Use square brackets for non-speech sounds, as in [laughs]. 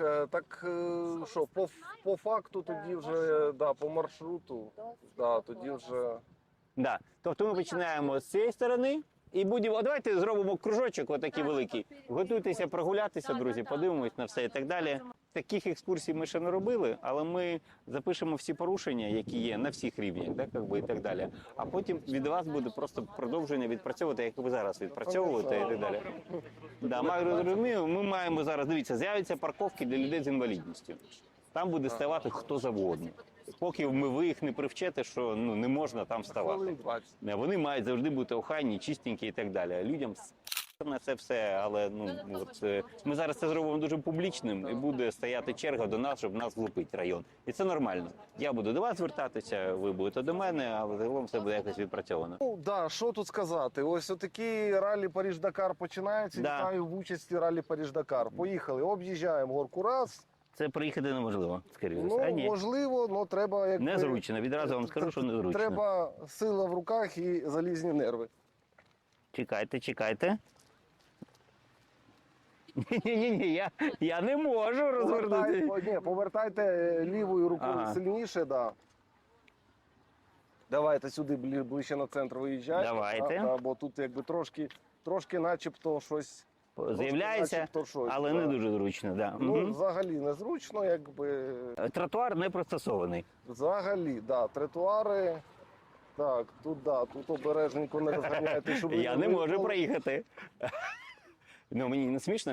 е, так е, що, по, по факту тоді вже да, по маршруту, да, тоді вже. Да. Тобто ми починаємо з цієї сторони і будемо. Давайте зробимо кружочок, отакий великий. Готуйтеся прогулятися, друзі, подивимось на все і так далі. Таких екскурсій ми ще не робили, але ми запишемо всі порушення, які є на всіх рівнях, да, как би, і так далі. А потім від вас буде просто продовження відпрацьовувати, як ви зараз відпрацьовуєте і так далі. Да, ми розумію, ми маємо зараз. Дивіться, з'являться парковки для людей з інвалідністю. Там буде ставати хто завгодно. Поки ми ви їх не привчите, що ну не можна там ставати. Хвилин 20. Не, Вони мають завжди бути охайні, чистенькі і так далі. А людям на це все, але ну от е, ми зараз це зробимо дуже публічним, і буде стояти черга до нас, щоб нас влупити район. І це нормально. Я буду до вас звертатися, ви будете до мене, але загалом все буде якось відпрацьовано. Ну, да, що тут сказати? Ось отакі ралі Паріж-Дакар починаються. Да. Вітаю в участі ралі Паріж-Дакар. Поїхали, об'їжджаємо горку раз. Це приїхати неможливо, скоріше. Ну, а ні. можливо, але треба як Незручно. Відразу вам скажу, що незручно. Треба сила в руках і залізні нерви. Чекайте, чекайте. Ні, ні, ні, я, я не можу розвернути. Повертай, ні, повертайте лівою рукою Ага. сильніше, да. Давайте сюди ближче на центр виїжджайте. Давайте. Да, да, бо тут якби трошки, трошки начебто щось. З'являється, начебто щось, але да. не дуже зручно. Да. Ну, Мгм. взагалі незручно, якби. Тротуар не пристосований. Взагалі, да, тротуари. Так, тут да, тут обережненько не розганяйте, щоб ви Я не можу виїхали. проїхати. [laughs] Ну мені не смішно,